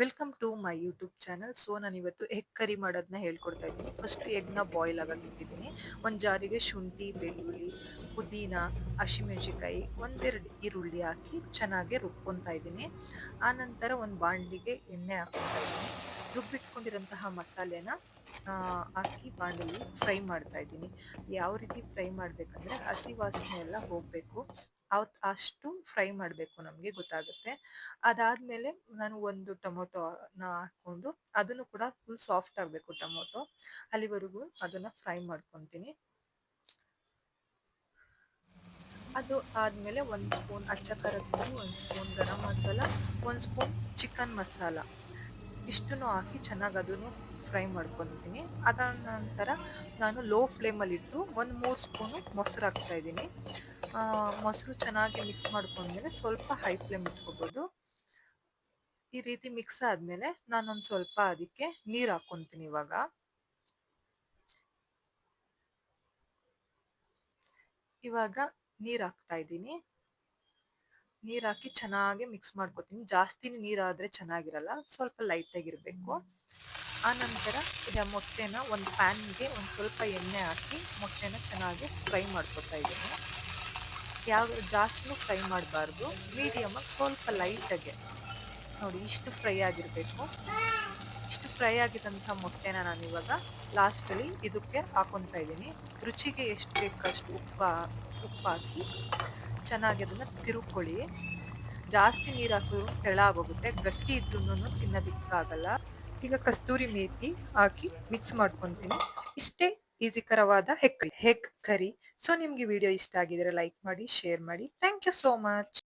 Welcome to my YouTube channel so ನಾನು ಇವತ್ತು egg curry ಮಾಡೋದನ್ನ ಹೇಳ್ಕೊಡ್ತಾ ಇದ್ದೀನಿ. ಫಸ್ಟ್ ಎಗ್ನ ಬಾಯ್ಲ್ ಆಗೋಕೆ ಇಟ್ಟಿದ್ದೀನಿ. ಒಂದು ಜಾರಿಗೆ ಶುಂಠಿ, ಬೆಳ್ಳುಳ್ಳಿ, ಪುದೀನ ಹಸಿಮೆಣ್ಸಿಕಾಯಿ ಒಂದೆರಡು ಈರುಳ್ಳಿ ಹಾಕಿ ಚೆನ್ನಾಗಿ ರುಬ್ಕೊತಾ ಇದ್ದೀನಿ. ಆನಂತರ ಒಂದು ಬಾಣಲಿಗೆ ಎಣ್ಣೆ ಹಾಕ್ಕೊತಾ ಇದ್ದೀನಿ. ರುಬ್ಬಿಟ್ಕೊಂಡಿರೋಂತಹ ಮಸಾಲೆನ ಹಾಕಿ ಬಾಣಲಿ ಫ್ರೈ ಮಾಡ್ತಾ ಇದ್ದೀನಿ. ಯಾವ ರೀತಿ ಫ್ರೈ ಮಾಡಬೇಕಂದ್ರೆ ಹಸಿ ವಾಸನೆ ಎಲ್ಲ ಹೋಗಬೇಕು. ಅವತ್ ಅಷ್ಟು ಫ್ರೈ ಮಾಡಬೇಕು ನಮಗೆ ಗೊತ್ತಾಗುತ್ತೆ. ಅದಾದ್ಮೇಲೆ ನಾನು ಒಂದು ಟೊಮೊಟೊನ ಹಾಕೊಂಡು ಅದನ್ನು ಕೂಡ ಫುಲ್ ಸಾಫ್ಟ್ ಆಗಬೇಕು ಟೊಮೊಟೊ. ಅಲ್ಲಿವರೆಗೂ ಅದನ್ನ ಫ್ರೈ ಮಾಡ್ಕೊತೀನಿ. ಅದು ಆದ್ಮೇಲೆ ಒಂದು ಸ್ಪೂನ್ ಅಚ್ಚ ಖಾರದ ಒಂದು ಸ್ಪೂನ್ ಗರಂ ಮಸಾಲ, ಒಂದು ಸ್ಪೂನ್ ಚಿಕನ್ ಮಸಾಲ. ಇಷ್ಟನ್ನು ಹಾಕಿ ಚೆನ್ನಾಗಿ ಅದನ್ನು ಫ್ರೈ ಮಾಡ್ಕೊತೀನಿ. ಅದಾದ ನಂತರ ನಾನು ಲೋ ಫ್ಲೇಮಲ್ಲಿಟ್ಟು ಒಂದು ಮೂರು ಸ್ಪೂನು ಮೊಸರು ಹಾಕ್ತಾ ಇದ್ದೀನಿ. ಮೊಸರು ಚೆನ್ನಾಗಿ ಮಿಕ್ಸ್ ಮಾಡ್ಕೊಂಡ್ಮೇಲೆ ಸ್ವಲ್ಪ ಹೈ ಫ್ಲೇಮ್ ಇಟ್ಕೋಬೋದು. ಈ ರೀತಿ ಮಿಕ್ಸ್ ಆದಮೇಲೆ ನಾನೊಂದು ಸ್ವಲ್ಪ ಅದಕ್ಕೆ ನೀರು ಹಾಕ್ಕೊತೀನಿ ಇವಾಗ. ಇವಾಗ ನೀರು ಹಾಕ್ತಾ ಇದ್ದೀನಿ. ನೀರು ಹಾಕಿ ಚೆನ್ನಾಗಿ ಮಿಕ್ಸ್ ಮಾಡ್ಕೊತೀನಿ. ಜಾಸ್ತಿ ನೀರಾದರೆ ಚೆನ್ನಾಗಿರಲ್ಲ, ಸ್ವಲ್ಪ ಲೈಟಾಗಿರಬೇಕು ಆಗಿರ್ಬೇಕು ಆ ನಂತರ ಇದ ಮೊಟ್ಟೆನ ಒಂದು ಪ್ಯಾನ್ಗೆ ಒಂದು ಸ್ವಲ್ಪ ಎಣ್ಣೆ ಹಾಕಿ ಮೊಟ್ಟೆನ ಚೆನ್ನಾಗಿ ಫ್ರೈ ಮಾಡ್ಕೊತಾ ಇದ್ದೀನಿ. ಯಾವ ಜಾಸ್ತಿನೂ ಫ್ರೈ ಮಾಡಬಾರ್ದು. ಮೀಡಿಯಮ್ ಆಗಿ ಸ್ವಲ್ಪ ಲೈಟಾಗೆ ನೋಡಿ, ಇಷ್ಟು ಫ್ರೈ ಆಗಿರಬೇಕು. ಇಷ್ಟು ಫ್ರೈ ಆಗಿದ್ದಂಥ ಮೊಟ್ಟೆನ ನಾನು ಇವಾಗ ಲಾಸ್ಟಲ್ಲಿ ಇದಕ್ಕೆ ಹಾಕೊತಾ ಇದ್ದೀನಿ. ರುಚಿಗೆ ಎಷ್ಟು ಬೇಕಷ್ಟು ಉಪ್ಪು ಉಪ್ಪು ಹಾಕಿ ಚೆನ್ನಾಗಿ ಅದನ್ನು ತಿರುಕೊಳ್ಳಿ. ಜಾಸ್ತಿ ನೀರು ಹಾಕಿದ್ರು ತೆಳ ಆಗೋಗುತ್ತೆ ಗಟ್ಟಿ ಇದ್ರೂ ತಿನ್ನೋದಕ್ಕಾಗಲ್ಲ. ಈಗ ಕಸ್ತೂರಿ ಮೇತಿ ಹಾಕಿ ಮಿಕ್ಸ್ ಮಾಡ್ಕೊತೀನಿ. ಇಷ್ಟೇ ಈಸಿಕರವಾದ ಹೆಕ್ ಹೆಕ್ ಕರಿ. ಸೊ ನಿಮ್ಗೆ ವಿಡಿಯೋ ಇಷ್ಟ ಆಗಿದ್ರೆ ಲೈಕ್ ಮಾಡಿ ಶೇರ್ ಮಾಡಿ. Thank you so much